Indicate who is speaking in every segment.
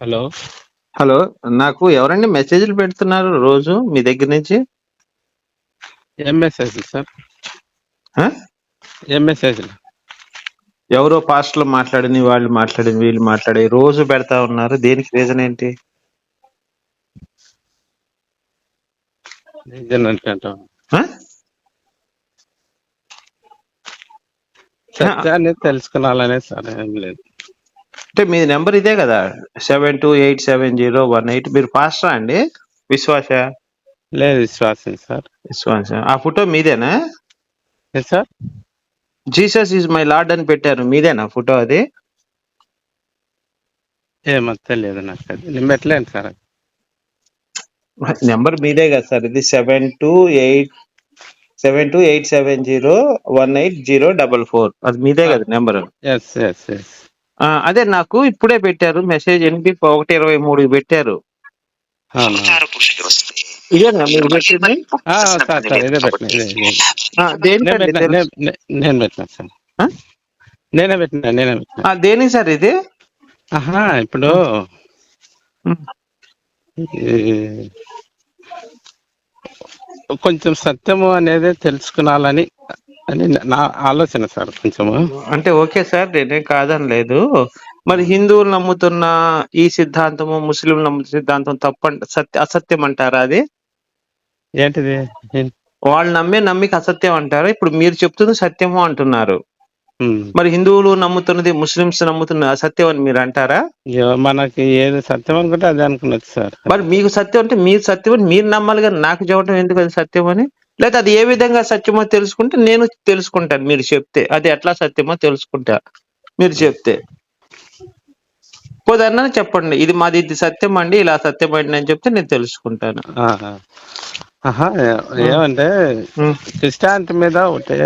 Speaker 1: Hello
Speaker 2: hello నాకు ఎవరండి మెసేజ్లు పెడుతున్నారు రోజు మీ దగ్గర నుంచి?
Speaker 1: ఏం మెసేజ్ సార్?
Speaker 2: ఆ?
Speaker 1: ఏం మెసేజ్
Speaker 2: ఎవరో పాస్టర్లు మాట్లాడని వాళ్ళు మాట్లాడని వీళ్ళు మాట్లాడి రోజు పెడతా ఉన్నారు. దేనికి రీజన్ ఏంటి?
Speaker 1: అంటాం
Speaker 2: ఆ?
Speaker 1: సత్యాన్ని తెలుసుకునాలనే సార్ ఏం లేదు.
Speaker 2: అంటే మీ నెంబర్ ఇదే కదా seven two eight seven zero one eight. మీరు పాస్టరా అండి? విశ్వాస?
Speaker 1: లేదు విశ్వాసం సార్.
Speaker 2: విశ్వాస. ఆ ఫోటో మీదేనా?
Speaker 1: ఏ sir.
Speaker 2: Jesus is my Lord అని పెట్టారు. మీదేనా ఫోటో అది?
Speaker 1: ఏమో తెలియదు నాకు అది. నేను పెట్టలేను సార్ అది.
Speaker 2: నెంబర్ మీదే కదా సార్. ఇది seven two eight seven two eight seven zero one eight zero double four. అది మీదే కదా నెంబర్.
Speaker 1: ఎస్ ఎస్ ఎస్
Speaker 2: అదే నాకు ఇప్పుడే పెట్టారు. మెసేజ్ ఎనిమిది ఒకటి ఇరవై మూడు పెట్టారు.
Speaker 1: అవును
Speaker 2: ఇదేనా మీరు పెట్టింది?
Speaker 1: ఆ, సార్ సార్ ఇదే పెట్టిన నేను పెట్టిన పెట్టిన సార్.
Speaker 2: ఆ?
Speaker 1: నేనే పెట్టిన నేనే పెట్టిన.
Speaker 2: ఆ, దేనికి సార్ ఇది?
Speaker 1: ఆహా ఇప్పుడు కొంచెం సత్యము అనేది తెలుసుకునాలని అని నా ఆలోచన సార్ కొంచెము
Speaker 2: అంటే ఓకే సార్ నేనేం కాదని లేదు. మరి హిందువులు నమ్ముతున్న ఈ సిద్ధాంతము ముస్లింలు నమ్ముతున్న సిద్ధాంతం తప్ప సత్య అసత్యం అంటారా అది?
Speaker 1: ఏంటిది?
Speaker 2: వాళ్ళు నమ్మే నమ్మిక అసత్యం అంటారా. ఇప్పుడు మీరు చెప్తుంది సత్యము అంటున్నారు.
Speaker 1: ఉమ్.
Speaker 2: మరి హిందువులు నమ్ముతున్నది ముస్లింస్ నమ్ముతున్నది అసత్యం అని మీరు అంటారా?
Speaker 1: మనకి ఏది సత్యం అనుకుంటే అదే అనుకున్నది సార్.
Speaker 2: మరి మీకు సత్యం అంటే మీరు సత్యం అని మీరు నమ్మాలి కానీ నాకు చెప్పడం ఎందుకు అది సత్యం అని? లేదా అది ఏ విధంగా సత్యమో తెలుసుకుంటే నేను తెలుసుకుంటాను. మీరు చెప్తే అది ఎట్లా సత్యమో తెలుసుకుంటా. మీరు చెప్తే. ఉదాహరణ చెప్పండి ఇది మాది ఇది సత్యం అండి ఇలా సత్యం అండి అని చెప్తే నేను తెలుసుకుంటాను.
Speaker 1: ఏమంటే
Speaker 2: ఉం.
Speaker 1: క్రిస్టియానిటీ మీద ఒకటే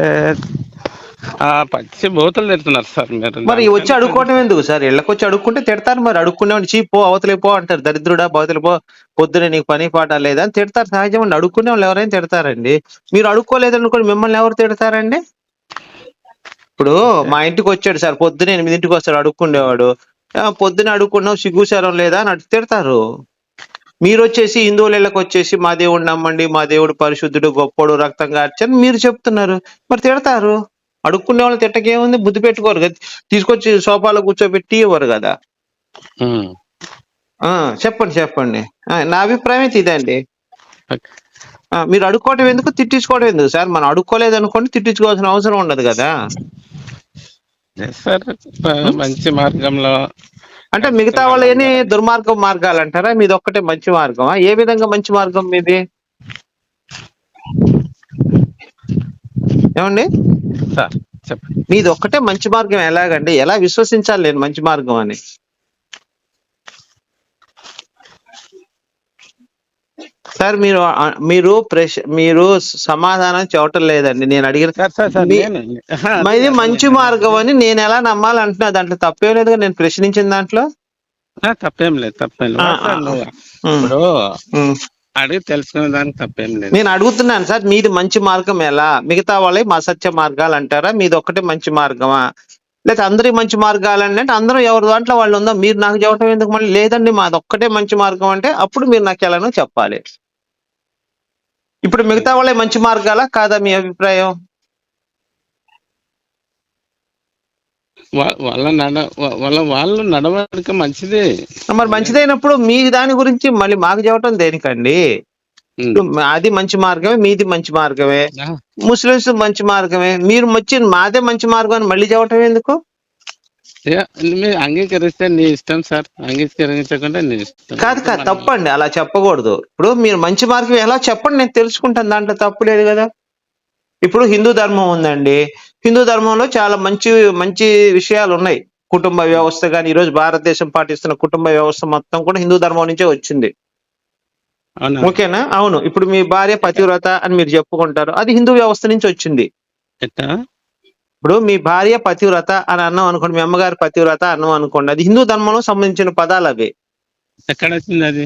Speaker 1: పచ్చి బూతులు తిడుతున్నారు సార్ మీరు.
Speaker 2: మరి వచ్చి అడుక్కోవడం ఎందుకు సార్? ఇళ్ళకి వచ్చి అడుక్కుంటే తిడతారు మరి. అడుక్కునేవాడిని చీ పో అవతలే పో అంటారు. దరిద్రుడా బవతలే పో పొద్దున నీకు పని పాట లేదా అని తిడతారు సహజం అండి అడుక్కునే వాళ్ళు ఎవరైనా తిడతారండి. మీరు అడుక్కోలేదనుకోండి మిమ్మల్ని ఎవరు తిడతారండి? ఇప్పుడు మా ఇంటికి వచ్చాడు సార్. పొద్దున ఎనిమిదింటికి వస్తాడు అడుక్కుండేవాడు. "ఆ, పొద్దున అడుక్కున్నావు సిగ్గుసారం లేదా అని తిడతారు. మీరు వచ్చేసి హిందువుల ఇళ్ళకి వచ్చేసి మా దేవుడు నమ్మండి మా దేవుడు పరిశుద్ధుడు గొప్పడు రక్తం కార్చని మీరు చెప్తున్నారు. మరి తిడతారు. అడుక్కునే వాళ్ళు తిట్టకేముంది బుద్ధి పెట్టుకోరు కదా. తీసుకొచ్చి సోఫాలో కూర్చోబెట్టి ఇవ్వరు కదా. చెప్పండి చెప్పండి. నా అభిప్రాయం అయితే ఇదండి. మీరు అడుక్కోవడం ఎందుకు? తిట్టించుకోవడం ఎందుకు? సార్ మనం అడుక్కోలేదు అనుకోండి తిట్టించుకోవాల్సిన అవసరం ఉండదు కదా.
Speaker 1: సార్ మంచి మార్గంలో
Speaker 2: అంటే మిగతా వాళ్ళని దుర్మార్గం మార్గాలు అంటారా మీది ఒక్కటే మంచి మార్గమా? ఏ విధంగా మంచి మార్గం మీది? ఏమండి?
Speaker 1: సార్ చెప్పండి
Speaker 2: మీది ఒక్కటే మంచి మార్గం ఎలాగండి? ఎలా విశ్వసించాలి నేను మంచి మార్గం అని? సార్ మీరు మీరు ప్రశ్న మీరు సమాధానం చెప్పటం లేదండి. నేను అడిగిన ఇది మంచి. మార్గం అని నేను ఎలా నమ్మాలంటున్నా? దాంట్లో తప్పేం లేదుగా నేను ప్రశ్నించిన దాంట్లో?
Speaker 1: తప్పేం లేదు తప్పేం లేదు. ఇప్పుడు. అడిగి తెలుసుకునే దానికి తప్పేం లేదు.
Speaker 2: నేను అడుగుతున్నాను సార్ మీది మంచి మార్గం ఎలా? మిగతా వాళ్ళే మా సత్య మార్గాలు అంటారా? మీది ఒక్కటే మంచి మార్గమా? లేదా అందరి మంచి మార్గాలు అంటే అందరూ ఎవరి దాంట్లో వాళ్ళు ఉందో మీరు నాకు చెప్పడం ఎందుకు మళ్ళీ? లేదండి మాది ఒక్కటే మంచి మార్గం అంటే అప్పుడు మీరు నాకు ఎలానో చెప్పాలి. ఇప్పుడు మిగతా వాళ్ళే మంచి మార్గాలా? కాదా మీ అభిప్రాయం?
Speaker 1: వాళ్ళ నడ వాళ్ళ వాళ్ళు నడవడిక మంచిది.
Speaker 2: మరి మంచిదైనప్పుడు మీ దాని గురించి మళ్ళీ మాకు చెప్పడం దేనికండి? అది మంచి మార్గమే మీది మంచి మార్గమే. ముస్లిమ్స్ మంచి మార్గమే. మీరు వచ్చి మాదే మంచి మార్గం అని మళ్ళీ చెప్పటం ఎందుకు?
Speaker 1: మీరు అంగీకరిస్తే నీ ఇష్టం సార్. అంగీకరించకుండా నీ ఇష్టం.
Speaker 2: కాదు కాదు తప్పండి. అలా చెప్పకూడదు. ఇప్పుడు మీరు మంచి మార్గం ఎలా చెప్పండి? నేను తెలుసుకుంటాను. దాంట్లో తప్పు లేదు కదా. ఇప్పుడు హిందూ ధర్మం ఉందండి. హిందూ ధర్మంలో చాలా మంచి మంచి విషయాలు ఉన్నాయి కుటుంబ వ్యవస్థ కానీ ఈరోజు భారతదేశం పాటిస్తున్న కుటుంబ వ్యవస్థ మొత్తం కూడా హిందూ ధర్మం నుంచే వచ్చింది. ఓకేనా? అవును. ఇప్పుడు మీ భార్య పతివ్రత అని మీరు చెప్పుకుంటారు. అది హిందూ వ్యవస్థ నుంచి వచ్చింది. ఇప్పుడు మీ భార్య పతివ్రత అని అన్నాం అనుకోండి మీ అమ్మగారి పతివ్రత అన్నాం అనుకోండి అది హిందూ ధర్మంలో సంబంధించిన పదాలు అవి.
Speaker 1: ఎక్కడ వచ్చింది అది?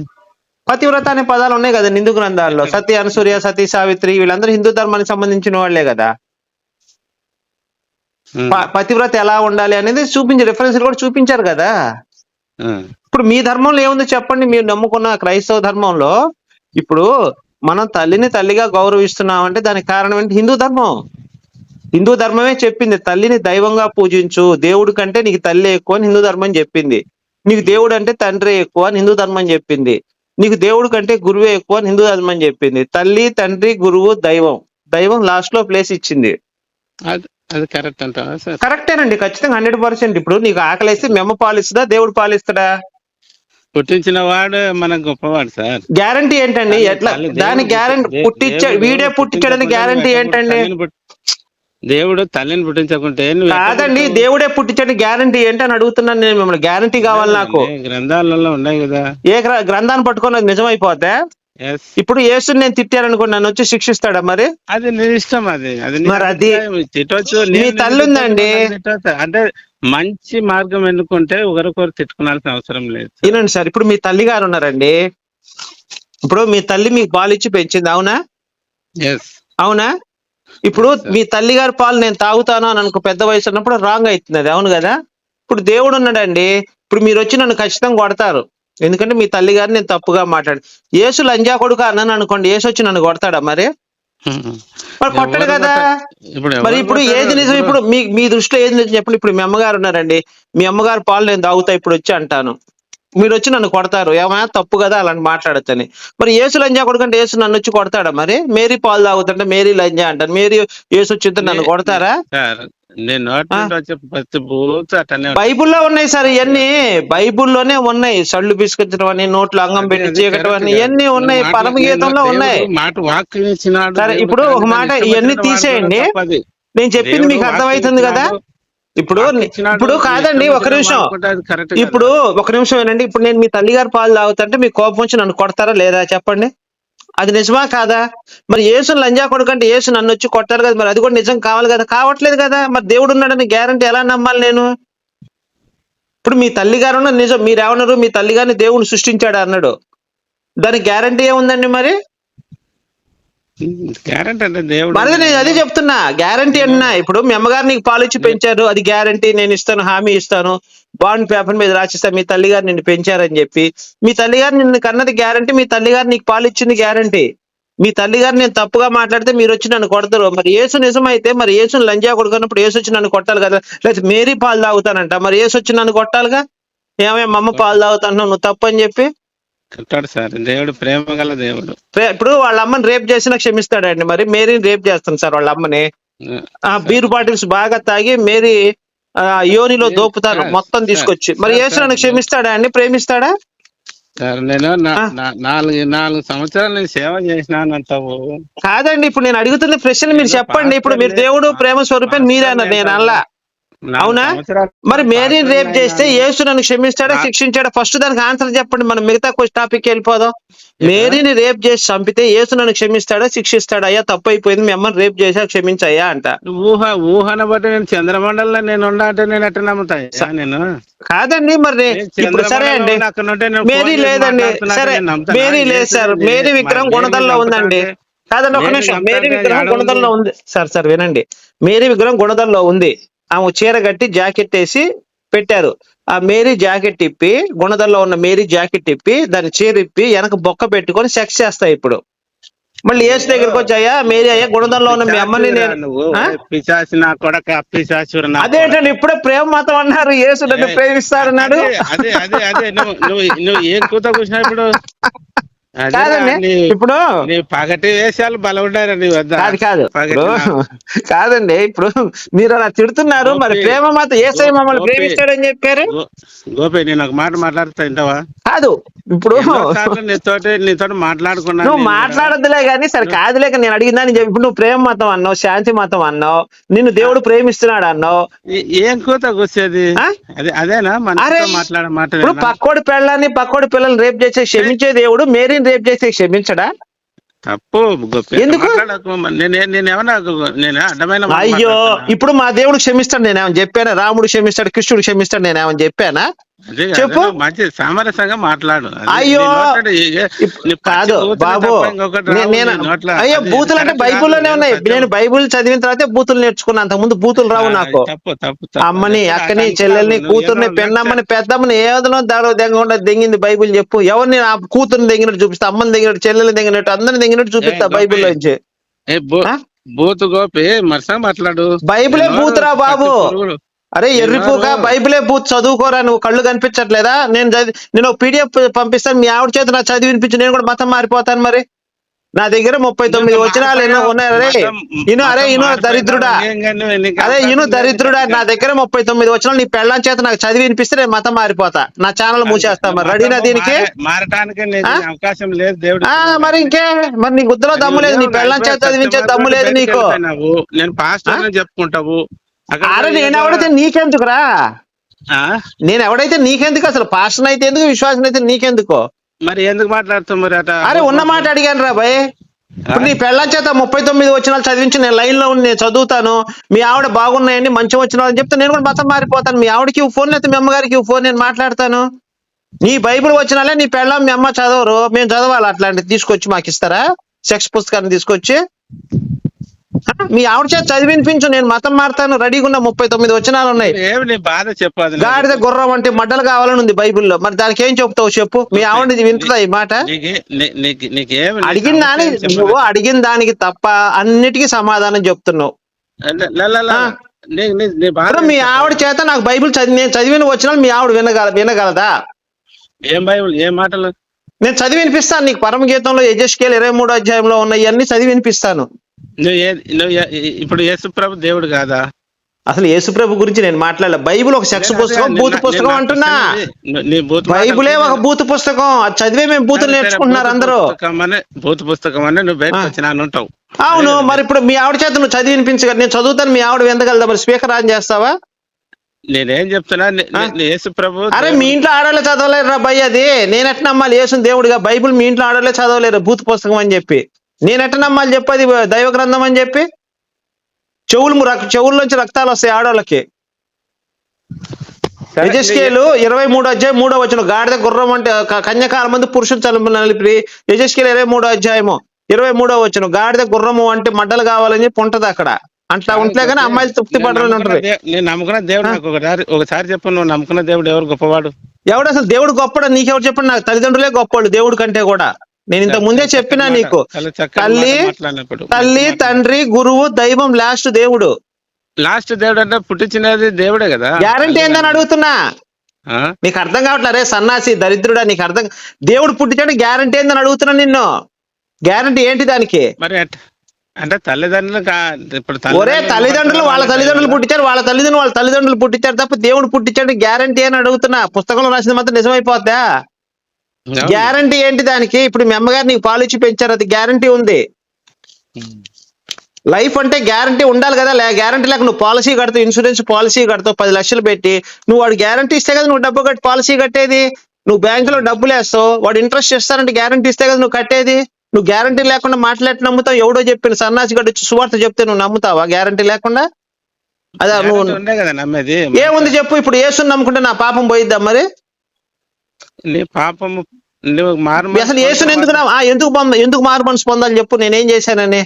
Speaker 2: పతివ్రత అనే పదాలు ఉన్నాయి కదా హిందూ గ్రంథాల్లో. సతీ అనసూయ సతీ సావిత్రి వీళ్ళందరూ హిందూ ధర్మానికి సంబంధించిన వాళ్ళే కదా. పతివ్రత ఎలా ఉండాలి అనేది చూపించి రిఫరెన్స్ కూడా చూపించారు కదా. ఇప్పుడు మీ ధర్మంలో ఏముందో చెప్పండి మీరు నమ్ముకున్న క్రైస్తవ ధర్మంలో? ఇప్పుడు మనం తల్లిని తల్లిగా గౌరవిస్తున్నాం అంటే దానికి కారణం ఏంటి? హిందూ ధర్మం. హిందూ ధర్మమే చెప్పింది తల్లిని దైవంగా పూజించు దేవుడి కంటే నీకు తల్లి ఎక్కువ అని హిందూ ధర్మం చెప్పింది. నీకు దేవుడు అంటే తండ్రి ఎక్కువ అని హిందూ ధర్మం చెప్పింది. నీకు దేవుడు కంటే గురువే ఎక్కువ అని హిందూ ధర్మం చెప్పింది. తల్లి తండ్రి గురువు దైవం. దైవం లాస్ట్లో ప్లేస్ ఇచ్చింది.
Speaker 1: అది కరెక్ట్ అంటావా సార్?
Speaker 2: కరెక్టేనండి ఖచ్చితంగా హండ్రెడ్ పర్సెంట్ ఇప్పుడు నీకు ఆకలిస్తే మెమ్మ పాలిస్తుందా దేవుడు పాలిస్తాడా?
Speaker 1: పుట్టించిన వాడు మన గొప్పవాడు సార్.
Speaker 2: గ్యారంటీ ఏంటండి? ఎట్లా దాని గ్యారంటీ పుట్టించా వీడే పుట్టించాడని
Speaker 1: పుట్టించకుండా
Speaker 2: గ్యారంటీ ఏంటండి?
Speaker 1: దేవుడు తల్లిని పుట్టించకుంటే
Speaker 2: కాదండి? దేవుడే పుట్టించాడు గ్యారంటీ ఏంటని అడుగుతున్నాను నేను మిమ్మల్ని గ్యారంటీ కావాలి నాకు.
Speaker 1: గ్రంథాలలో ఉన్నాయి కదా.
Speaker 2: ఏ గ్ర- గ్రంథాన్ని పట్టుకొని నిజమైపోతే ఇప్పుడు యేసుని నేను తిట్టాననుకోండి నన్ను వచ్చి శిక్షిస్తాడా మరి?
Speaker 1: అది నీ ఇష్టం అది. అది నీ
Speaker 2: మరి అది-.
Speaker 1: తిట్టొచ్చు
Speaker 2: మీ
Speaker 1: నేను
Speaker 2: తల్లి ఉందండి.
Speaker 1: అంటే మంచి మార్గం ఎన్నుకుంటే ఒకరికొకరు తిట్టుకోవాల్సిన అవసరం లేదు.
Speaker 2: వినండి సార్ ఇప్పుడు మీ తల్లి గారు ఉన్నారండి. ఇప్పుడు మీ తల్లి మీకు పాలు ఇచ్చి పెంచింది అవునా?
Speaker 1: ఎస్
Speaker 2: అవునా? ఇప్పుడు మీ తల్లి గారి పాలు నేను తాగుతాను అని అనుకో పెద్ద వయసు ఉన్నప్పుడు రాంగ్ అవుతుంది అది అవును కదా? ఇప్పుడు దేవుడు ఉన్నాడండి ఇప్పుడు మీరు వచ్చి నన్ను ఖచ్చితంగా కొడతారు. ఎందుకంటే మీ తల్లి గారిని నేను తప్పుగా మాట్లాడు యేసు లంజా కొడుకు అన్నాను అనుకోండి యేసు వచ్చి నన్ను కొడతాడా మరి? మరి కొట్టడు కదా? మరి ఇప్పుడు? ఏది నిజం? ఇప్పుడు మీ మీ దృష్టిలో ఏది నిజం చెప్పండి. ఇప్పుడు మీ అమ్మగారు ఉన్నారండి మీ అమ్మగారు పాలు నేను తాగుతా ఇప్పుడు వచ్చి అంటాను. మీరు వచ్చి నన్ను కొడతారు. ఏమైనా తప్పు కదా అలాంటి మాట్లాడచ్చని మరి ఏసు లంజా కొడుకంటే ఏసు నన్ను వచ్చి కొడతాడా మరి? మేరీ పాలు తాగుతుంటే మేరీ లంజా అంటాను మేరీ ఏసు వచ్చింటే నన్ను కొడతారా?
Speaker 1: వచ్చే.
Speaker 2: బైబిల్లో ఉన్నాయి సార్ ఇవన్నీ బైబిల్లోనే ఉన్నాయి. సళ్ళు బిస్కెట్టడం అని నోట్లో అంగం పెట్టి చీకటం అని ఇవన్నీ. ఉన్నాయి. పరమగీతంలో ఉన్నాయి. సరే, ఇప్పుడు ఒక మాట ఇవన్నీ తీసేయండి. నేను చెప్పింది మీకు అర్థమవుతుంది కదా? ఇప్పుడు ఇప్పుడు కాదండి ఒక నిమిషం. ఇప్పుడు ఒక నిమిషం ఏనండి ఇప్పుడు నేను మీ తల్లిగారి పాలు తాగుతుంటే మీకు కోపం వచ్చి నన్ను కొడతారా లేదా చెప్పండి. అది నిజమా కాదా? మరి యేసు లంజా కొడుకు అంటే యేసు నన్ను వచ్చి కొట్టారు కదా మరి అది కూడా నిజం కావాలి కదా? కావట్లేదు కదా. మరి దేవుడు ఉన్నాడని గ్యారంటీ ఎలా నమ్మాలి నేను? ఇప్పుడు మీ తల్లి గారు ఉన్న నిజం. మీరు ఏమన్నారు? మీ తల్లి గారిని దేవుడు సృష్టించాడు అన్నాడు. దానికి గ్యారంటీ ఏముందండి మరి?
Speaker 1: గ్యారంటీ అంటే దేవుడు
Speaker 2: మరి నేను అదే చెప్తున్నా. గ్యారంటీ అన్నా. ఇప్పుడు మీ అమ్మగారు నీకు పాలు ఇచ్చి పెంచారు. అది గ్యారంటీ. నేను ఇస్తాను హామీ ఇస్తాను. బాండ్ పేపర్ మీద రాసిస్తా. మీ తల్లి గారు నిన్ను పెంచారని చెప్పి. మీ తల్లి గారు నిన్ను కన్నది గ్యారంటీ. మీ తల్లిగారు నీకు పాలు ఇచ్చింది గ్యారంటీ. మీ తల్లిగారు నేను తప్పుగా మాట్లాడితే మీరు వచ్చి నన్ను కొడతారు. మరి ఏసు నిజమైతే మరి ఏసుని లంజా కొడుకున్నప్పుడు ఏసు వచ్చి నన్ను కొట్టాలి కదా? లేదా మేరీ పాలు తాగుతానంట. మరి ఏసు వచ్చి నన్ను కొట్టాలిగా? ఏమే మా అమ్మ పాలు తాగుతాను నువ్వు తప్పు అని చెప్పి
Speaker 1: కట్టాడు సార్. దేవుడు ప్రేమ గల దేవుడు.
Speaker 2: ఇప్పుడు వాళ్ళ అమ్మని రేప్ చేసినా క్షమిస్తాడండి మరి. మేరీని రేప్ చేస్తాను సార్ వాళ్ళ అమ్మని ఆ బీర్ బాటిల్స్ బాగా తాగి మేరీ యోనిలో దోపుతారు మొత్తం తీసుకొచ్చి. మరి
Speaker 1: సార్,
Speaker 2: యేసు
Speaker 1: సార్,
Speaker 2: నన్ను క్షమిస్తాడా అండి? ప్రేమిస్తాడా?
Speaker 1: సార్ నేను నాలుగు నాలుగు సంవత్సరాలు నేను సేవ చేసినానంటావు.
Speaker 2: కాదండి ఇప్పుడు నేను అడుగుతున్న ప్రశ్న మీరు చెప్పండి. ఇప్పుడు మీరు దేవుడు ప్రేమ స్వరూపం మీరే అన్నారు. నేను అలా అవునా? మరి మేరీని రేప్ చేస్తే. యేసు నన్ను క్షమిస్తాడా శిక్షించాడా? ఫస్ట్ దానికి ఆన్సర్ చెప్పండి మనం మిగతా టాపిక్ వెళ్ళిపోదాం. మేరీని రేప్ చేసి చంపితే యేసు నన్ను క్షమిస్తాడా శిక్షిస్తాడా? అయ్యా తప్పు అయిపోయింది మీ అమ్మని రేప్ చేసా క్షమించయ్యా అంట.
Speaker 1: ఊహ ఊహన బట్టి నేను చంద్రమండలంలో నేను అంటే నేను ఎట్లా నమ్ముతాయా నేను.
Speaker 2: కాదండి మరి ఇప్పుడు సరే అండి. మేరీ లేదండి. సరే? మేరీ లేదు సార్. మేరీ విగ్రహం
Speaker 1: మేరీని
Speaker 2: గుణదల్లో ఉందండి. కాదండి ఒక నిమిషం. మేరీ విగ్రహం గుణదల్లో ఉంది. సార్ సార్ వినండి. మేరీ విగ్రహం గుణదల్లో ఉంది. ఆమె చీర కట్టి జాకెట్ వేసి పెట్టారు. ఆ మేరీ జాకెట్ ఇప్పి గుణదల్లో ఉన్న మేరీ జాకెట్ ఇప్పి దాని చీర ఇప్పి వెనక బొక్క పెట్టుకొని సెక్స్ చేస్తాయి ఇప్పుడు. మళ్ళీ ఏసు దగ్గరికి వచ్చాయా మేరీ అయ్యా గుణదల్లో ఉన్న మీ అమ్మని నేను. అదేంటండి ఇప్పుడే ప్రేమ మతం అన్నారు యేసు నన్ను ప్రేమిస్తారన్నాడు
Speaker 1: అదే అదే అదే అదే నువ్వు నువ్వు నువ్వు ఏం కూత కూర్చున్నా ఇప్పుడు? అదేరా,
Speaker 2: కాదండి ఇప్పుడు
Speaker 1: పగటి వేషాలు బలవుండారా
Speaker 2: కాదు కాదు. కాదండి ఇప్పుడు మీరు అలా తిడుతున్నారు మరి ప్రేమ మాత్రం ఏసై మమ్మల్ని. ప్రేమిస్తాడని చెప్పారు?
Speaker 1: గోపి నేను ఒక మాట మాట్లాడుతా ఇంటవా
Speaker 2: కాదు ఇప్పుడు
Speaker 1: నీతోటి మాట్లాడుకున్నా
Speaker 2: నువ్వు మాట్లాడద్దులే గానీ సరే కాదులేక నేను అడిగిందా చెప్పి ఇప్పుడు నువ్వు ప్రేమ మతం అన్నావు శాంతి మతం అన్నావు నిన్ను దేవుడు ప్రేమిస్తున్నాడు అన్నావు.
Speaker 1: ఏం కూత కూర్చేది? అదే అదేనా? మాట్లాడే మాట
Speaker 2: ఇప్పుడు పక్కోడి పెళ్ళాన్ని పక్కోడి పిల్లల్ని రేపు చేసే క్షమించే దేవుడు మేరీని రేపు చేసే క్షమించడా
Speaker 1: తప్పు
Speaker 2: ఎందుకు?
Speaker 1: నేను నేను
Speaker 2: అయ్యో? ఇప్పుడు మా దేవుడు క్షమిస్తాడు నేనేమని చెప్పానా రాముడు క్షమిస్తాడు కృష్ణుడు క్షమిస్తాడు నేనేమని చెప్పానా చెప్పు.
Speaker 1: మంచి సామరస్యంగా మాట్లాడు
Speaker 2: అయ్యో, కాదు బాబు నేను. అయ్యో బూతులు అంటే బైబుల్లోనే. ఉన్నాయి. నేను బైబుల్ చదివిన తర్వాతే బూతులు నేర్చుకున్నా అంతకుముందు బూతులు రావు నాకు. అమ్మని అక్కని చెల్లెల్ని కూతుర్ని పెన్నమ్మని పెద్దమ్మని ఏదో దాడో దెంగకుండా దెంగింది బైబిల్ చెప్పు ఎవరిని ఆ కూతుర్ని దెంగినట్టు చూపిస్తా అమ్మని దెంగినట్టు చెల్లెల్ని దెంగినట్టు అందరిని దెంగినట్టు చూపిస్తా బైబిల్. నుంచి?
Speaker 1: బూతు గోపి మరసా మాట్లాడు
Speaker 2: బైబిలే బూతురా బాబు. అరే ఎర్రిపోక? బైబిలే బూత్ చదువుకోరా నువ్వు కళ్ళు కనిపించట్లేదా? నేను నేను పీడిఎఫ్ పంపిస్తాను మీ ఆవిడ చేత నాకు చదివి వినిపించి నేను కూడా మతం మారిపోతాను మరి. నా దగ్గర ముప్పై తొమ్మిది
Speaker 1: నేను
Speaker 2: వచ్చినాలు ఎన్నో ఉన్నాయి. అరే ఇను అరే ఇను దరిద్రుడా. అరే ఇను దరిద్రుడా. నా దగ్గర ముప్పై తొమ్మిది వచ్చిన నీ పెళ్ళాం చేత నాకు చదివి వినిపిస్తే నేను మతం మారిపోతా. నా ఛానల్ మూసేస్తా మరి. రెడీనా దీనికి?
Speaker 1: అవకాశం లేదు దేవుడు
Speaker 2: మరి ఇంకే? మరి నీ గుద్దలో దమ్ము లేదు నీ పెళ్ళాం చేత చదివించే దమ్ము లేదు నీకు.
Speaker 1: నేను పాస్టర్ చెప్పుకుంటావు.
Speaker 2: అరే నేను ఎవడైతే నీకెందుకురా? నేను ఎవడైతే నీకెందుకు అసలు పాస్టర్ అయితే ఎందుకు విశ్వాసం అయితే నీకెందుకు?
Speaker 1: మరి ఎందుకు మాట్లాడుతావు మరి అట?
Speaker 2: అరే ఉన్న మాట అడిగాను రా భయ్ ఇప్పుడు నీ పెళ్ళ చేత ముప్పై తొమ్మిది వచ్చినాలు చదివించి నేను లైన్లో ఉండి నేను చదువుతాను మీ ఆవిడ బాగున్నాయండి మంచి వచ్చిన అని చెప్తే నేను కూడా మతం మారిపోతాను. మీ ఆవిడకి ఫోన్ లేకపోతే మీ అమ్మగారికి ఫోన్ నేను మాట్లాడతాను. నీ బైబిల్ వచ్చినాలే నీ పెళ్ళం మీ అమ్మ చదవరు మేము చదవాలి అట్లాంటివి తీసుకొచ్చి మాకు ఇస్తారా? సెక్స్ పుస్తకాన్ని తీసుకొచ్చి? మీ ఆవిడ చేత చదివినిపించు నేను మతం మారుతాను రెడీగా ఉన్న ముప్పై తొమ్మిది వచనాలు ఉన్నాయి.
Speaker 1: బాధ చెప్పు అది నాకు.
Speaker 2: గాడిద గుర్రం అంటే మడ్డలు కావాలని ఉంది బైబిల్లో. మరి దానికి ఏం చెప్తావు చెప్పు? మీ ఆవిడ వింటుందా ఈ మాట? అడిగిన దాని
Speaker 1: ఏం
Speaker 2: నువ్వు. అడిగిన దానికి తప్ప అన్నిటికీ సమాధానం చెప్తున్నావు. మీ. ఆవిడ చేత నాకు బైబిల్ చదివి నేను చదివిన వచ్చిన మీ ఆవిడ వినగల వినగలదా?
Speaker 1: ఏం బైబుల్? ఏం మాటలు?
Speaker 2: నేను చదివి వినిపిస్తాను నీకు. పరమగీతంలో యజస్కేల్ ఇరవై మూడో అధ్యాయంలో ఉన్న ఇవన్నీ చదివి వినిపిస్తాను
Speaker 1: నువ్వు ఏ నువ్వు ఏ- ఇప్పుడు యేసు ప్రభు దేవుడు కాదా?
Speaker 2: అసలు యేసుప్రభు గురించి నేను మాట్లాడలే. బైబిల్ ఒక సెక్స్ పుస్తకం బూత్ పుస్తకం అంటున్నా.
Speaker 1: బూత్
Speaker 2: బైబిలే ఒక బూత్ పుస్తకం. అది చదివే మేము బూతులు నేర్చుకుంటున్నారు
Speaker 1: బూతు
Speaker 2: అందరూ.
Speaker 1: బూత్ పుస్తకం అనే నువ్వు బయటకు
Speaker 2: ఆ.
Speaker 1: వచ్చిన అని ఉంటావు.
Speaker 2: అవును మరి ఇప్పుడు మీ ఆవిడ చేత నువ్వు చదివి వినిపించగల నేను చదువుతాను మీ ఆవిడ వినగలదా మరి స్పీకర్ ఆన్ చేస్తావా?
Speaker 1: నేనేం చెప్తున్నా? యేసు ప్రభు
Speaker 2: అరే. మీ ఇంట్లో ఆడవాళ్ళే చదవలేరు రా భయ్ అది. నేను ఎట్లా నమ్మాలి? యేసుని దేవుడిగా బైబిల్ మీ ఇంట్లో ఆడవాళ్ళే చదవలేరు భూత పుస్తకం అని చెప్పి. నేను ఎట్లా నమ్మాలి చెప్పది? దైవ గ్రంథం అని చెప్పి? చెవులు రక్ చెవుల్లోంచి రక్తాలు వస్తాయి ఆడవాళ్ళకి యజస్కేలు ఇరవై మూడు అధ్యాయం మూడో వచ్చిన గాడిద గుర్రం అంటే కన్యకాల మంది పురుషులు చలుపు నలిపి యజస్కేలు ఇరవై మూడో అధ్యాయము ఇరవై మూడో వచ్చిన గాడిద గుర్రము అంటే మడ్డలు కావాలని చెప్పి ఉంటది అక్కడ. అట్లా ఉంటే కానీ అమ్మాయిలు తృప్తి పడాలని ఉంటది
Speaker 1: నేను నమ్ముకున్న దేవుడు నాకు ఒకసారి ఒకసారి చెప్పు నువ్వు నమ్ముకున్న దేవుడు ఎవరు గొప్పవాడు?
Speaker 2: ఎవడు అసలు దేవుడు గొప్పడు? నీకెవరు చెప్పండి నాకు? తల్లిదండ్రులే గొప్పవాళ్ళు దేవుడి కంటే కూడా. నేను ఇంత ముందే చెప్పినా నీకు. తల్లి. తల్లి తండ్రి గురువు దైవం లాస్ట్ దేవుడు.
Speaker 1: లాస్ట్ దేవుడు అంటే పుట్టించినది దేవుడే కదా.
Speaker 2: గ్యారంటీ ఏందని అడుగుతున్నా? నీకు అర్థం కావట్లే రే సన్నాసి దరిద్రుడా? నీకు అర్థం దేవుడు పుట్టించాడు గ్యారంటీ ఏందని అడుగుతున్నా నిన్ను. గ్యారంటీ ఏంటి దానికి?
Speaker 1: మరి అంటే తల్లిదండ్రులు ఇప్పుడు
Speaker 2: ఒరే తల్లిదండ్రులు వాళ్ళ తల్లిదండ్రులు పుట్టించారు వాళ్ళ తల్లిదండ్రులు వాళ్ళ తల్లిదండ్రులు పుట్టించారు తప్ప దేవుడు పుట్టించాడు గ్యారంటీ అని అడుగుతున్నా. పుస్తకంలో రాసింది మాత్రం నిజమైపోద్దా. గ్యారంటీ ఏంటి దానికి? ఇప్పుడు మీ అమ్మగారు నీకు పాలు ఇచ్చి పెంచారు అది గ్యారంటీ ఉంది. లైఫ్ అంటే గ్యారంటీ ఉండాలి కదా గ్యారంటీ లేక నువ్వు పాలసీ కడతావు ఇన్సూరెన్స్ పాలసీ కడతావు పది లక్షలు పెట్టి. నువ్వు వాడు గ్యారంటీ ఇస్తే కదా నువ్వు డబ్బు కట్టి పాలసీ కట్టేది. నువ్వు బ్యాంకులో డబ్బులు వేస్తావు వాడు ఇంట్రెస్ట్ ఇస్తానంటే గ్యారంటీ ఇస్తే కదా నువ్వు కట్టేది. నువ్వు గ్యారంటీ లేకుండా మాట్లాడి నమ్ముతావు. ఎవడో చెప్పిన సన్నాసి గడ్డి వచ్చి సువార్త చెప్తే నువ్వు నమ్ముతావా? గ్యారంటీ లేకుండా? అదే నువ్వు
Speaker 1: నమ్మేది.
Speaker 2: ఏముంది చెప్పు ఇప్పుడు ఏసుని నమ్ముకుంటే నా పాపం పోయిద్దా మరి?
Speaker 1: నీ పాపము
Speaker 2: అసలు ఏసుని ఎందుకు ఎందుకు పొంద ఎందుకు మారు మనసు పొందాలి చెప్పు నేనేం చేశానని?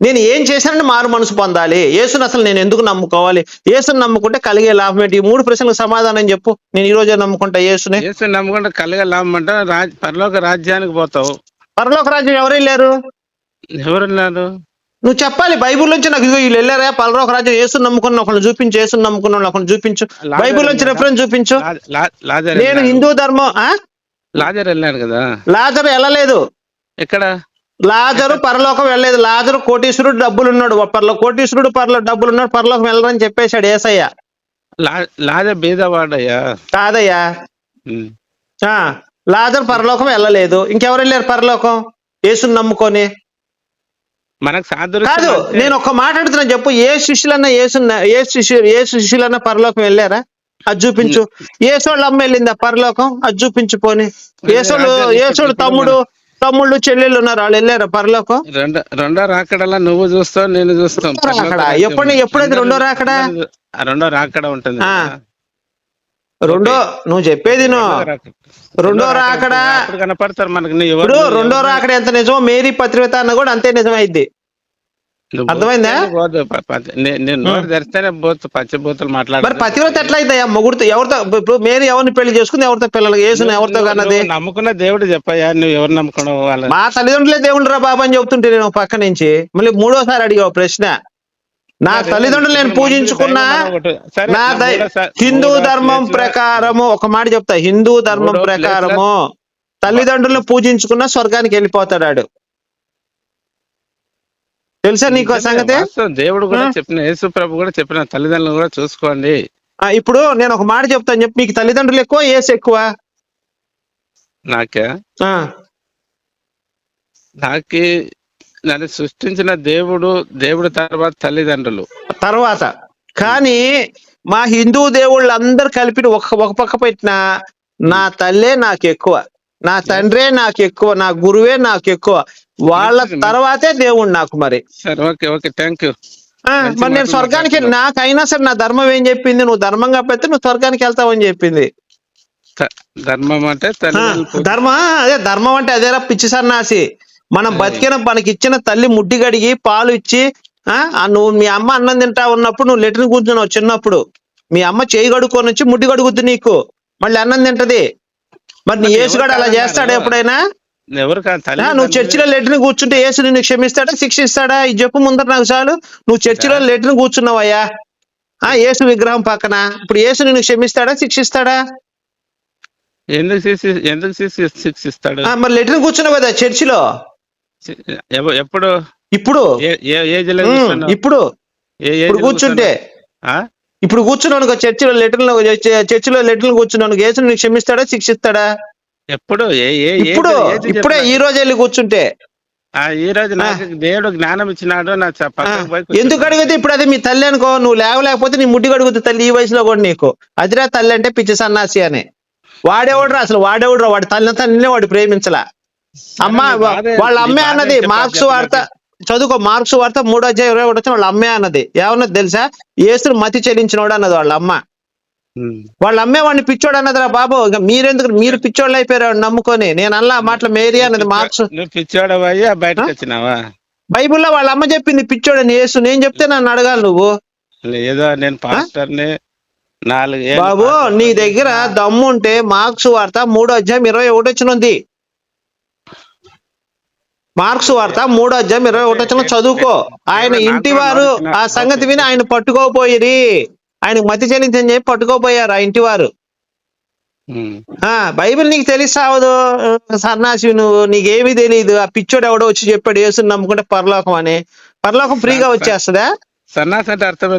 Speaker 2: నేను ఏం చేశానని మారు మనసు పొందాలి. యేసుని అసలు నేను ఎందుకు నమ్ముకోవాలి? యేసుని నమ్ముకుంటే కలిగే లాభం ఏంటి? ఈ మూడు ప్రశ్నలకు సమాధానం చెప్పు. నేను ఈ రోజే నమ్ముకుంటా యేసుని.
Speaker 1: యేసు నమ్ముకుంటే కలగా లాభం అంటే రాజ్ పరలోక రాజ్యానికి పోతావు.
Speaker 2: పరలోక రాజ్యం ఎవరు వెళ్ళారు?
Speaker 1: ఎవరున్నారు
Speaker 2: నువ్వు చెప్పాలి బైబిల్ నుంచి నాకు ఇదిగో వీళ్ళు వెళ్ళారా? పరలోక రాజ్యం యేసుని నమ్ముకున్న ఒకళ్ళు చూపించు యేసుని నమ్ముకున్న ఒకళ్ళు చూపించు. బైబిల్ నుంచి రెఫరెన్స్ చూపించు. నేను. హిందూ ధర్మం ఆ?
Speaker 1: లాజర్ వెళ్ళాడు కదా?
Speaker 2: లాజరు వెళ్ళలేదు.
Speaker 1: ఎక్కడ?
Speaker 2: లాజరు పరలోకం వెళ్ళలేదు. లాజరు కోటీశ్వరుడు డబ్బులు ఉన్నాడు పరలో కోటీశ్వరుడు పరలో డబ్బులు ఉన్నాడు పరలోకం వెళ్ళరని చెప్పేశాడు ఏసయ్య.
Speaker 1: లాజర్ బీదవాడయ్యా?
Speaker 2: కాదయ్యా. లాజరు పరలోకం వెళ్ళలేదు. ఇంకెవరు వెళ్ళారు పరలోకం? యేసుని నమ్ముకొని.
Speaker 1: మనకు సాదృశ్యం
Speaker 2: కాదు నేను ఒక మాట అడుగుతున్నా చెప్పు. ఏ శిష్యులన్నా యేసు ఏ శిష్యు ఏ శిష్యులన్నా పరలోకం వెళ్ళారా? అది చూపించు. ఏసోళ్ళు అమ్మ వెళ్ళిందా పరలోకం? అది చూపించు పోని. ఏసోళ్ళు ఏసోళ్ళు తమ్ముడు తమ్ముళ్ళు చెల్లెళ్ళు ఉన్నారు. వాళ్ళు వెళ్ళారా పరలోకం?
Speaker 1: రెండో రాకడలా నువ్వు చూస్తావు నేను చూస్తాం.
Speaker 2: రెండో రాకడా? ఎప్పుడు- ఎప్పుడైతే రెండో రాకడా?
Speaker 1: ఆ రెండో రాకడ ఉంటుంది.
Speaker 2: రెండో నువ్వు చెప్పేది
Speaker 1: రెండో రాకడ. కనపడతారు మనకి?
Speaker 2: ఇప్పుడు రెండో రాకడ ఎంత నిజమో మేరీ పత్రికత అన్న కూడా అంతే నిజమైద్ది. అర్థమైందా? మరి పతివ్రత ఎట్లా అవుతాయా మొగుడుతో ఎవరితో ఇప్పుడు మేరీ ఎవరిని పెళ్ళి చేసుకుంది? ఎవరితో పిల్లలు? యేసుని ఎవరితో కన్నది?
Speaker 1: నమ్ముకున్న దేవుడు చెప్పయ్యా నువ్వు ఎవరు నమ్ముకున్నావు
Speaker 2: మా తల్లిదండ్రులే దేవుడు రా బాబు అని చెప్తుంటే నేను పక్క నుంచి. మళ్ళీ మూడోసారి అడిగావు ప్రశ్న. నా తల్లిదండ్రులు నేను పూజించుకున్నా నా హిందూ ధర్మం ప్రకారము ఒక మాట చెప్తా. హిందూ ధర్మం ప్రకారము తల్లిదండ్రులను పూజించుకున్న స్వర్గానికి వెళ్ళిపోతాడు తెలుసా నీకు సంగతి?
Speaker 1: దేవుడు కూడా? చెప్పిన యేసు ప్రభు కూడా చెప్పిన తల్లిదండ్రులు కూడా చూసుకోండి.
Speaker 2: ఆ, ఇప్పుడు నేను ఒక మాట చెప్తాను చెప్పి మీకు తల్లిదండ్రులు ఎక్కువ ఏసు ఎక్కువ?
Speaker 1: నాకే?
Speaker 2: ఆ,
Speaker 1: నాకి నన్ను సృష్టించిన దేవుడు దేవుడు తర్వాత తల్లిదండ్రులు.
Speaker 2: తర్వాత. కానీ మా హిందూ దేవుళ్ళు అందరు కలిపి ఒక ఒక పక్క పెట్టిన నా తల్లే నాకు ఎక్కువ నా తండ్రే నాకు ఎక్కువ నా గురువే నాకు ఎక్కువ వాళ్ళ తర్వాతే దేవుడు నాకు మరి.
Speaker 1: సరే ఓకే ఓకే థ్యాంక్ యూ
Speaker 2: మరి నేను స్వర్గానికి. నాకైనా సరే నా ధర్మం ఏం చెప్పింది? నువ్వు ధర్మంగా పెడితే నువ్వు స్వర్గానికి వెళ్తావని చెప్పింది.
Speaker 1: ధర్మం అంటే
Speaker 2: ధర్మ అదే ధర్మం అంటే అదేరా పిచ్చి సన్నాసి. మనం బతికిన మనకి ఇచ్చిన తల్లి ముడ్డి గడిగి పాలు ఇచ్చి ఆ నువ్వు మీ అమ్మ అన్నం తింటా ఉన్నప్పుడు నువ్వు లెటర్ కూర్చున్నావు చిన్నప్పుడు. మీ అమ్మ చేయి గడుక్కొని వచ్చి ముడ్డి గడుగుద్ది నీకు. మళ్ళీ అన్నం తింటది. మరి నీ యేసుగాడు అలా చేస్తాడా? ఎప్పుడైనా? నువ్వు చర్చిలో లెటర్ కూర్చుంటే యేసు నిన్ను క్షమిస్తాడా శిక్షిస్తాడా? ఇది చెప్పు ముందర నాకు చాలు. నువ్వు చర్చిలో లెటర్ కూర్చున్నావయ్యా. ఆ యేసు విగ్రహం పక్కన. ఇప్పుడు యేసు నిన్ను క్షమిస్తాడా శిక్షిస్తాడా?
Speaker 1: ఎందుకు శిక్షి- ఎందుకు శిక్షి- శిక్షిస్తాడు?
Speaker 2: మరి లెటర్ కూర్చున్నావు కదా చర్చిలో.
Speaker 1: ఎప్పుడు?
Speaker 2: ఇప్పుడు? ఇప్పుడు. ఇప్పుడు కూర్చుంటే? ఇప్పుడు కూర్చున్నాను చర్చిలో లెటర్లో చర్చిలో లెటర్లు కూర్చున్నాను యేసు నీకు క్షమిస్తాడా శిక్షిస్తాడా?
Speaker 1: ఎప్పుడు?
Speaker 2: ఇప్పుడు. ఇప్పుడే ఈ రోజు వెళ్ళి కూర్చుంటే.
Speaker 1: ఆ, ఈ రోజు నాకు దేవుడు జ్ఞానం ఇచ్చినాడు నా.
Speaker 2: ఎందుకు అడిగితే ఇప్పుడు అది మీ తల్లి అనుకో నువ్వు లేవలేకపోతే నీ ముడ్డి అడుగుతుంది తల్లి ఈ వయసులో కూడా నీకు. అదిరా తల్లి అంటే పిచ్చి సన్నాసి అని. వాడేవాడు అసలు వాడేవాడు వాడి తల్లి తల్లినే వాడు ప్రేమించలా. అమ్మ వాళ్ళ అమ్మే అన్నది మార్క్స్ వార్త. చదువుకో మార్క్స్ వార్త మూడో అధ్యాయం ఇరవై ఒకటి వచ్చి వాళ్ళ అమ్మే అన్నది. ఏమన్నది తెలుసా? ఏసును మతి చెల్లించినోడు అన్నది వాళ్ళ అమ్మ. వాళ్ళ అమ్మే వాడిని పిచ్చోడు అన్నదిరా బాబు. ఇక మీరెందుకు మీరు పిచ్చోళ్ళు అయిపోయారు నమ్ముకొని. నేను అల్లా మాటలు మేరీ అన్నది మార్క్స్.
Speaker 1: పిచ్చోడు బయటకు వచ్చినావా?
Speaker 2: బైబిల్లో వాళ్ళ అమ్మ చెప్పింది పిచ్చోడని యేసు నేను చెప్తే నన్ను అడగాలి నువ్వు.
Speaker 1: నేను పాస్టర్ని
Speaker 2: బాబు నీ దగ్గర
Speaker 1: చేసినా.
Speaker 2: దమ్ము ఉంటే మార్క్స్ వార్త మూడో అధ్యాయం ఇరవై ఒకటి వచ్చినుంది. మార్క్స్ వార్త మూడో అధ్యాయం ఇరవై ఒకటి వచ్చిన చదువుకో. ఆయన ఇంటి వారు ఆ సంగతి విని ఆయన పట్టుకోపోయిరి ఆయన మతి చెల్లించని చెప్పి పట్టుకోపోయారు ఆ ఇంటి వారు బైబిల్ నీకు తెలిసావదు సన్నాసి నువ్వు. నీకేమీ తెలియదు ఆ పిచ్చోడు ఎవడో వచ్చి చెప్పాడు యేసుని నమ్ముకుంటే పరలోకం అని. పరలోకం ఫ్రీగా వచ్చేస్తుందా?
Speaker 1: సన్నాసి అంటే అర్థం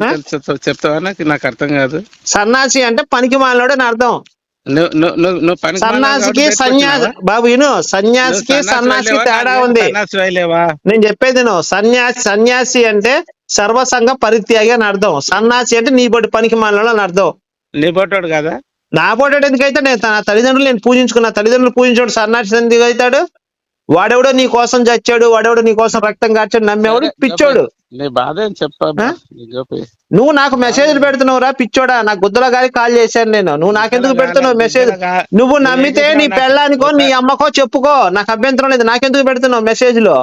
Speaker 1: చెప్తావా? నాకు నాకు అర్థం కాదు.
Speaker 2: సన్నాసి అంటే పనికి మాలినోడు అని అర్థం.
Speaker 1: కాబట్టి
Speaker 2: సన్యాసి బాబు విను? సన్యాసికి
Speaker 1: వేయలేవా?
Speaker 2: తేడా ఉంది. నేను చెప్పేది నువ్వు సన్యాసి సన్యాసి అంటే సర్వసంగ పరిత్యాగి అని అర్థం. సన్నాసి అంటే నీ బట్టి పనికి మాలినోడు అని అర్థం.
Speaker 1: నీ పొట్టోడు కదా?
Speaker 2: నా పోటాడు ఎందుకైతే నేను నా తల్లిదండ్రులు నేను పూజించుకున్నా? తల్లిదండ్రులు పూజించాడు సన్నాసి ఎందుకు అవుతాడు? వాడెవడో నీ కోసం చచ్చాడు వాడెవడో నీ కోసం రక్తం కార్చాడు నమ్మేవాడు పిచ్చోడు.
Speaker 1: నీ బాధ ఏం చెప్పా.
Speaker 2: నువ్వు నాకు మెసేజ్లు పెడుతున్నావురా పిచ్చోడా? నాకు గుద్దల గారి కాల్ చేశాను నేను. నువ్వు నాకెందుకు పెడుతున్నావు మెసేజ్ నువ్వు నమ్మితే నీ పెళ్ళానికో
Speaker 1: నాకు
Speaker 2: నీ అమ్మకో చెప్పుకో. నాకు అభ్యంతరం లేదు. నాకెందుకు పెడుతున్నావు మెసేజ్లు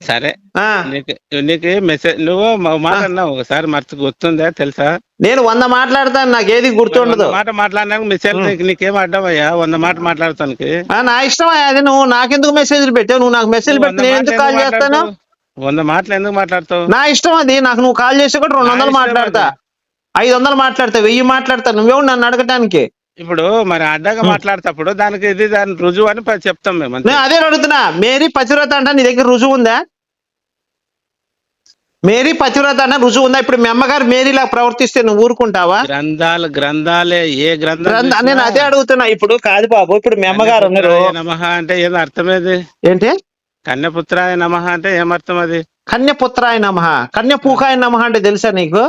Speaker 1: సరే.
Speaker 2: ఆ.
Speaker 1: నీకు నీకు మెసేజ్ నువ్వు మా మాట అన్నావు. ఒకసారి మర్చి గుర్తుందా తెలుసా?
Speaker 2: నేను వంద మాట్లాడతాను నాకు ఏది గుర్తుండదు.
Speaker 1: మాట మాట్లాడినాక మెసేజ్ నీకు నీకేం అడ్డమయ్యా వంద మాట మాట్లాడతానికి.
Speaker 2: ఆ, నా ఇష్టం అది నువ్వు నాకెందుకు మెసేజ్లు పెట్టావు? నువ్వు నాకు మెసేజ్ పెట్టి నేను ఎందుకు కాల్ చేస్తాను?
Speaker 1: వంద మాటలు ఎందుకు మాట్లాడతావు?
Speaker 2: నా ఇష్టం అది. నాకు నువ్వు కాల్ చేసి కూడా రెండు వందలు మాట్లాడతా. ఐదు వందలు మాట్లాడతా వెయ్యి మాట్లాడతా. నువ్వేవు నన్ను అడగటానికి.
Speaker 1: ఇప్పుడు మరి అడ్డగా మాట్లాడేటప్పుడు దానికి ఇది దాని రుజువు అని చెప్తాం మేము.
Speaker 2: నేను అదే అడుగుతున్నా. మేరీ పతివ్రత అంటే నీ దగ్గర రుజువు ఉందా? మేరీ పతివ్రత అంటే రుజువు ఉందా? ఇప్పుడు మీ అమ్మగారు మేరీలా ప్రవర్తిస్తే నువ్వు ఊరుకుంటావా?
Speaker 1: గ్రంథాలు గ్రంథాలే ఏ గ్రంథం
Speaker 2: నేను అదే అడుగుతున్నా. ఇప్పుడు కాదు బాబు ఇప్పుడు మీ అమ్మగారు ఉన్నారు.
Speaker 1: అంటే ఏదో అర్థమేది
Speaker 2: ఏంటి?
Speaker 1: కన్యపుత్రాయ నమః అంటే ఏమర్థం అది
Speaker 2: కన్యపుత్రాయ నమ. కన్యపూకాయ నమ అంటే తెలుసా నీకు?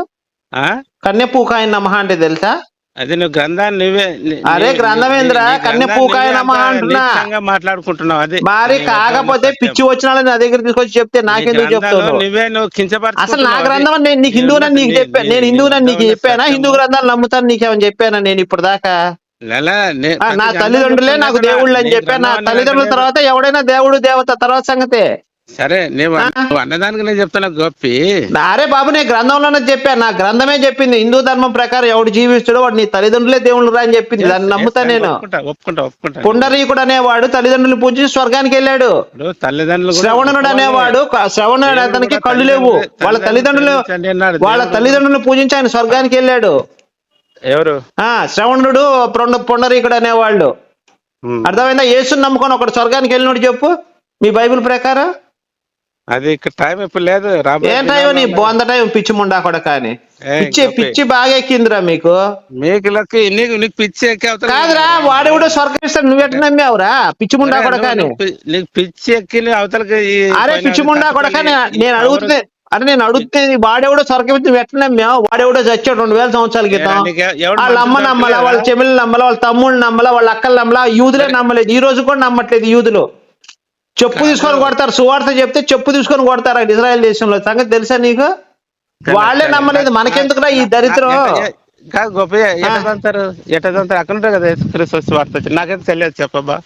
Speaker 1: ఆ?
Speaker 2: కన్యపూకాయ నమ అంటే తెలుసా?
Speaker 1: అది నువ్వు గ్రంథాన్ని నువ్వే
Speaker 2: అరే గ్రంథమేంద్ర,
Speaker 1: నీ- నీ
Speaker 2: కన్నె
Speaker 1: గ్రంథాన్ని
Speaker 2: పూకాయ
Speaker 1: నువ్వే
Speaker 2: నమః అంటున్నా.
Speaker 1: మాట్లాడుకుంటున్నావు. అది
Speaker 2: మరి కాకపోతే పిచ్చి వచ్చిన నా దగ్గర తీసుకొచ్చి చెప్తే నాకెందుకు చెప్తావు
Speaker 1: నువ్వే? నువ్వు కించపరచుకుంటున్నావు.
Speaker 2: అసలు నా. గ్రంథం నేను నీకు హిందువునని నీకు చెప్పాను నేను హిందువునని నీకు చెప్పానా? హిందూ. గ్రంథాలు నమ్ముతాను నీకేమని చెప్పానా నేను ఇప్పుడు దాకా
Speaker 1: నే-
Speaker 2: తల్లిదండ్రులే నాకు దేవుళ్ళు అని
Speaker 1: నీ
Speaker 2: చెప్పాను నా తల్లిదండ్రుల. తర్వాత ఎవడైనా దేవుడు దేవత తర్వాత సంగతే.
Speaker 1: సరే? నువ్వు అన్నదానికి నేను చెప్తున్నా గొప్పి.
Speaker 2: అరే బాబు నేను గ్రంథంలోనే చెప్పాను నా గ్రంథమే చెప్పింది. హిందూ ధర్మం ప్రకారం ఎవడు జీవిస్తాడో వాడు నీ తల్లిదండ్రులే దేవుళ్ళు రా అని చెప్పింది. దాన్ని నమ్ముతా నేను.
Speaker 1: ఒప్పుకుంటా ఒప్పుకుంటా ఒప్పుకుంటా.
Speaker 2: పుండరీకుడు అనేవాడు తల్లిదండ్రులు పూజించి స్వర్గానికి వెళ్ళాడు.
Speaker 1: తల్లిదండ్రులు
Speaker 2: శ్రవణుడు అనేవాడు శ్రవణుడు అతనికి కళ్ళు లేవు. వాళ్ళ తల్లిదండ్రులు. వాళ్ళ తల్లిదండ్రులు పూజించి ఆయన స్వర్గానికి వెళ్ళాడు.
Speaker 1: ఎవరు?
Speaker 2: ఆ శ్రవణుడు పుండ పుండరీకుడు అనేవాళ్ళు. అర్థమైందా? యేసుని నమ్ముకొని ఒకడు స్వర్గానికి వెళ్ళినోడు చెప్పు మీ బైబిల్ ప్రకారం.
Speaker 1: అది ఇక్కడ టైం ఇప్పుడు లేదు
Speaker 2: ఏం టైం నీ బొంద టైం పిచ్చి ముండా కూడా కానీ పిచ్చి. పిచ్చి బాగా ఎక్కిందిరా మీకు.
Speaker 1: మీకు లెక్క నీకు నీకు పిచ్చి ఎక్కి
Speaker 2: కాదురా వాడెవడో స్వర్గం ఇస్తాడు నువ్వు ఎట్లా నమ్మావురా? పిచ్చి ముండా కూడా కానీ
Speaker 1: నీకు పిచ్చి ఎక్కి అవతలకి
Speaker 2: అరే పిచ్చి ముండా కూడా నేను అడుగుతున్నా అరే నేను అడుగుతుంది వాడెవడో స్వర్గం ఇచ్చి నువ్వు ఎట్లా నమ్మావు? వాడెవడో చచ్చాడు రెండు వేల సంవత్సరాల క్రితం. వాళ్ళ అమ్మ నమ్మలా వాళ్ళ? చెల్లెలు నమ్మలా వాళ్ళ తమ్ముళ్ళు నమ్మలా వాళ్ళ అక్కలు నమ్మలా యూదులే నమ్మలేదు. ఈ రోజు కూడా నమ్మట్లేదు యూదులు. చెప్పు. తీసుకొని కొడతారు. సువార్త చెప్తే చెప్పు తీసుకొని కొడతారు అక్కడ ఇజ్రాయెల్ దేశంలో. సంగతి తెలుసా నీకు? వాళ్ళే నమ్మలేదు. మనకెందుకురా ఈ దరిద్రం?
Speaker 1: ఎట్ట- కాదు గొప్ప ఎటదంతారు ఎటదంతారు అక్కడ ఉంటారు కదా వార్త నాకైతే తెలియదు చెప్పబ్బా.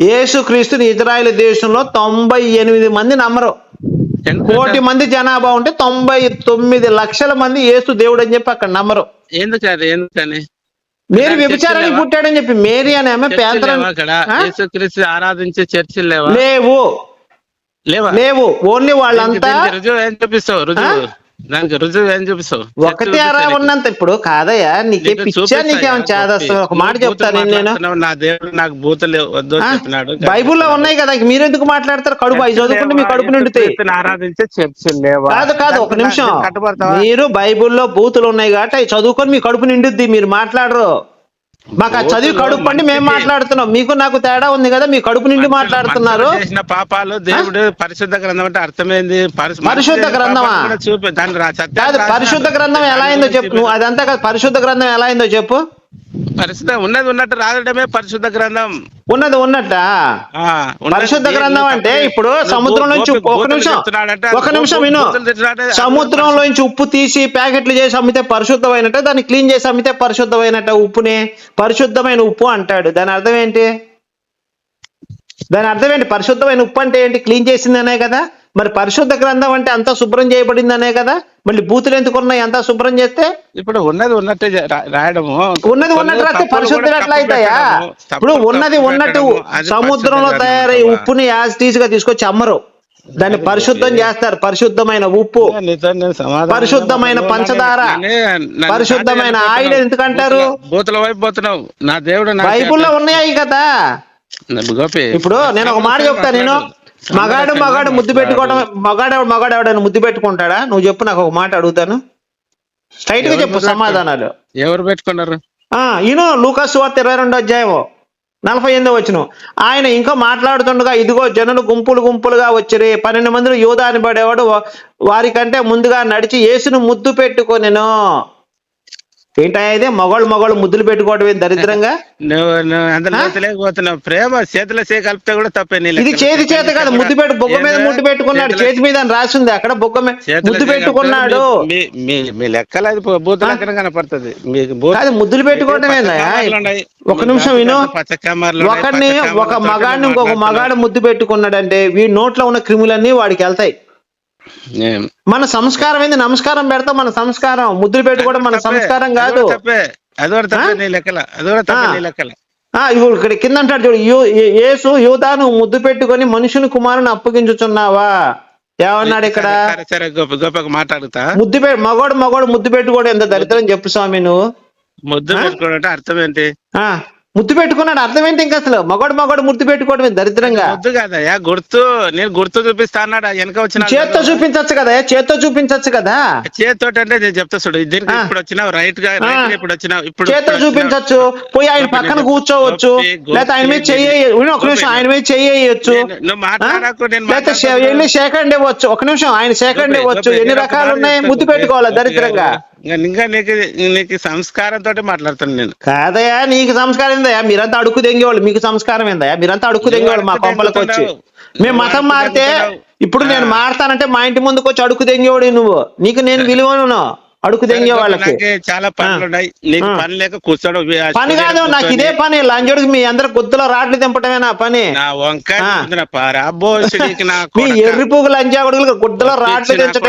Speaker 2: యేసు క్రీస్తుని ఇజ్రాయెల్ దేశంలో తొంభై ఎనిమిది మంది నమ్మరు. కోటి మంది జనాభా ఉంటే తొంభై తొమ్మిది లక్షల మంది యేసు దేవుడు అని చెప్పి అక్కడ నమ్మరు.
Speaker 1: ఎందుకు అది ఎందుకని
Speaker 2: మేరీ వ్యభిచారానికి? పుట్టాడని చెప్పి మేరీ అనే ఆమె?
Speaker 1: యేసుక్రీస్తు ఆరాధించే చర్చిలు లేవా?
Speaker 2: లేవు.
Speaker 1: లేవా?
Speaker 2: లేవు. ఓన్లీ వాళ్ళంతా
Speaker 1: దీనికి రుజువు ఏం చూపిస్తావు? రుజువు. దానికి రుజువు ఏం చూపిస్తావు.
Speaker 2: ఒకటి అరా ఉన్నంత ఇప్పుడు కాదయ్యా నీకే
Speaker 1: నీకు
Speaker 2: పిచ్చా? నీకేమైనా చేదస్తా ఒక మాట చెప్తాను నేను
Speaker 1: నా దేవుడు నాకు బూతులు వద్దు? చెప్పినాడు.
Speaker 2: బైబిల్లో ఉన్నాయి కదా ఇంక మీరెందుకు మాట్లాడతారు? కడుపు అవి చదువుకుంటే మీ కడుపు నిండుతాయి.
Speaker 1: యేసుక్రీస్తుని ఆరాధించే చర్చిలు
Speaker 2: కాదు కాదు ఒక నిమిషం.
Speaker 1: నాకు
Speaker 2: మీరు బైబిల్లో బూతులు ఉన్నాయి కాబట్టి అవి చదువుకొని మీ కడుపు నిండుద్ది మీరు మాట్లాడరు. మాకు ఆ చదివి
Speaker 1: బూతులు
Speaker 2: కడుపు పండి మేము మాట్లాడుతున్నాం. మీకు నాకు తేడా ఉంది కదా మీ కడుపు నిండి మాట్లాడుతున్నారు.
Speaker 1: చేసిన పాపాలు దేవుడు పరిశుద్ధ గ్రంథం అంటే అర్థమైంది. పరిశు-
Speaker 2: పరిశుద్ధ గ్రంథమా?
Speaker 1: చూపి దాని.
Speaker 2: పరిశుద్ధ గ్రంథం ఎలా అయిందో చెప్పు. నువ్వు అదంతా కాదు పరిశుద్ధ గ్రంథం ఎలా అయిందో చెప్పు.
Speaker 1: పరిశుద్ధ ఉన్నది ఉన్నట్టు రాయడమే పరిశుద్ధ గ్రంథం.
Speaker 2: ఉన్నది ఉన్నట్ట? పరిశుద్ధ గ్రంథం అంటే. ఇప్పుడు సముద్రం నుంచి ఒక నిమిషం ఒక నిమిషం విను. సముద్రంలో నుంచి ఉప్పు తీసి ప్యాకెట్లు చేసి అమ్మితే పరిశుద్ధమైనట్ట దాన్ని క్లీన్ చేసి అమ్మితే పరిశుద్ధమైనట్ట ఉప్పుని. పరిశుద్ధమైన ఉప్పు అంటాడు. దాని అర్థం ఏంటి? దాని అర్థం ఏంటి? పరిశుద్ధమైన ఉప్పు అంటే ఏంటి? క్లీన్ చేసిందనే కదా. మరి పరిశుద్ధ గ్రంథం అంటే అంతా శుభ్రం చేయబడిందనే కదా. మళ్ళీ బూతులు ఎందుకు ఉన్నాయి? అంతా శుభ్రం చేస్తే?
Speaker 1: ఇప్పుడు ఉన్నది ఉన్నట్టే రాయడము.
Speaker 2: ఉన్నది ఉన్నట్టు రాస్తే
Speaker 1: తప్పులు
Speaker 2: పరిశుద్ధం
Speaker 1: కూడా
Speaker 2: ఎట్లా అవుతాయా ఇప్పుడు ఉన్నది ఉన్నట్టు సముద్రంలో తయారై ఉప్పుని యాజ్గా తీసుకొచ్చి అమ్మరు. దాన్ని పరిశుద్ధం. చేస్తారు. పరిశుద్ధమైన ఉప్పు. పరిశుద్ధమైన. పంచదార, పరిశుద్ధమైన ఆయిల్. ఎందుకంటారు?
Speaker 1: బూతుల- వైపు పోతున్నావు. నా దేవుడు
Speaker 2: బైబుల్లో ఉన్నాయి కదా ఇప్పుడు నేను ఒక మాట చెప్తా నేను మగాడు మగాడు ముద్దు పెట్టుకోవడం మగాడు మగాడు ఎవడైనా ముద్దు పెట్టుకుంటాడా? నువ్వు చెప్పు నాకు ఒక మాట అడుగుతాను.
Speaker 1: స్ట్రైట్గా
Speaker 2: చెప్పు సమాధానాలు.
Speaker 1: ఎవరు పెట్టుకున్నారు?
Speaker 2: ఆ ఈయన లూకాసు వార్త ఇరవై రెండో అధ్యాయము నలభై ఎనిమిదో వచ్చిన ఆయన ఇంకా మాట్లాడుతుండగా ఇదిగో జనులు గుంపులు గుంపులుగా వచ్చిరి. పన్నెండు మందిలో యోధా అని పడేవాడు వారికంటే ముందుగా నడిచి యేసును ముద్దు పెట్టుకొనెను. ఏంటా ఇది మగవాళ్ళు మగవాళ్ళు ముద్దులు పెట్టుకోవడం ఏం దరిద్రంగా
Speaker 1: నువ్వు నువ్వు లేకపోతున్నావు ప్రేమ చేతిలో చేయి కలిపితే కూడా తప్పే
Speaker 2: ఇది. చేతి చేత కాదు ముద్దు పెట్టు బొగ్గ మీద? ముద్దు పెట్టుకున్నాడు చేతి మీద అని రాసింది అక్కడ బొగ్గ మీద ముద్దు పెట్టుకున్నాడు
Speaker 1: మీ- లెక్కలు అది బూత లెక్కన కనపడుతుంది మీకు
Speaker 2: కాదు ముద్దులు పెట్టుకోవడం
Speaker 1: పచ్చ
Speaker 2: ఏందయ్యా?
Speaker 1: కామర్లు ఉన్నాయి.
Speaker 2: ఒక నిమిషం విను ఒకడిని ఒక మగాడిని ఇంకొక మగాడు. ముద్దు పెట్టుకున్నాడంటే వీడి నోట్లో ఉన్న క్రిములన్నీ వాడికి వెళ్తాయి? మన సంస్కారం ఏంది? నమస్కారం పెడతాం. మన సంస్కారం. ముద్దులు పెట్టుకోవడం మన. సంస్కారం కాదు. ఇప్పుడు ఇక్కడ కింద అంటాడు చూడు. యేసు యూదాను ముద్దు పెట్టుకొని మనుషుని కుమారుని అప్పగించుచున్నావా? ఏమన్నాడు ఇక్కడ?
Speaker 1: మాట్లాడుతా.
Speaker 2: ముద్దు మగోడు మగోడు ముద్దు పెట్టుకోవడం ఎంత దరిద్రం చెప్పు స్వామి నువ్వు.
Speaker 1: ముద్దు పెట్టుకోవడం అంటే అర్థం ఏంటి?
Speaker 2: ఆ. ముద్దు పెట్టుకున్నాడు. అర్థం ఏంటి ఇంకా అసలు. మగోడు మగోడు ముద్దు పెట్టుకోవడం దరిద్రంగా.
Speaker 1: ముద్దు కాదయ్యా గుర్తు. నేను గుర్తు చూపిస్తా అన్నాడు. వెనక వచ్చిన
Speaker 2: చేత్తో చూపించచ్చు కదా చేత్తో చూపించచ్చు కదా?
Speaker 1: చేతితో అంటే నేను చెప్తా చూడు దీనికి. ఇప్పుడు వచ్చినావు రైట్గా రైట్గా ఇప్పుడు వచ్చినావు. ఇప్పుడు
Speaker 2: చేత్తో. చూపించచ్చు. పోయి ఆయన పక్కన కూర్చోవచ్చు. లేకపోతే ఆయన మీద చెయ్యి ఒక నిమిషం ఆయన మీద చెయ్యొచ్చు
Speaker 1: నువ్వు మాట్లాడకు నేను
Speaker 2: లేకపోతే. వెళ్ళి సెకండ్ ఇవ్వచ్చు? ఒక నిమిషం. ఆయన సెకండ్ ఇవ్వచ్చు. ఎన్ని రకాలు ఉన్నాయి? ముద్దు పెట్టుకోవాలి దరిద్రంగా?
Speaker 1: ఇంకా ఇంకా నీకు నీకు సంస్కారంతో మాట్లాడుతాను నేను.
Speaker 2: కాదయా నీకు సంస్కారం ఏందయ్యా? మీరంతా అడుక్కు దెంగేవాళ్ళు మీకు సంస్కారం ఏందయ్యా? మీరంతా అడుక్కు
Speaker 1: నువ్వు
Speaker 2: దెంగేవాళ్ళు మా కొంపలకు వచ్చి. మేము మతం మారితే. ఇప్పుడు నేను. మారతానంటే మా ఇంటి ముందుకు వచ్చి అడుక్కు దెంగేవాడు నువ్వు. నీకు నేను విలువను అడుక్కు దెంగే వాళ్ళకి
Speaker 1: చాలా పనులు ఉన్నాయి నీకు. పని లేక కూర్చోడు
Speaker 2: పని కాదు నాకు ఇదే పని. లంజోడికి మీ అందరు గుద్దులో రాట్లు దింపటమే నా పని.
Speaker 1: వంకాయ.
Speaker 2: ఎర్రి పువ్వు లంజా గుద్దలో రాట్లు
Speaker 1: పిచ్చి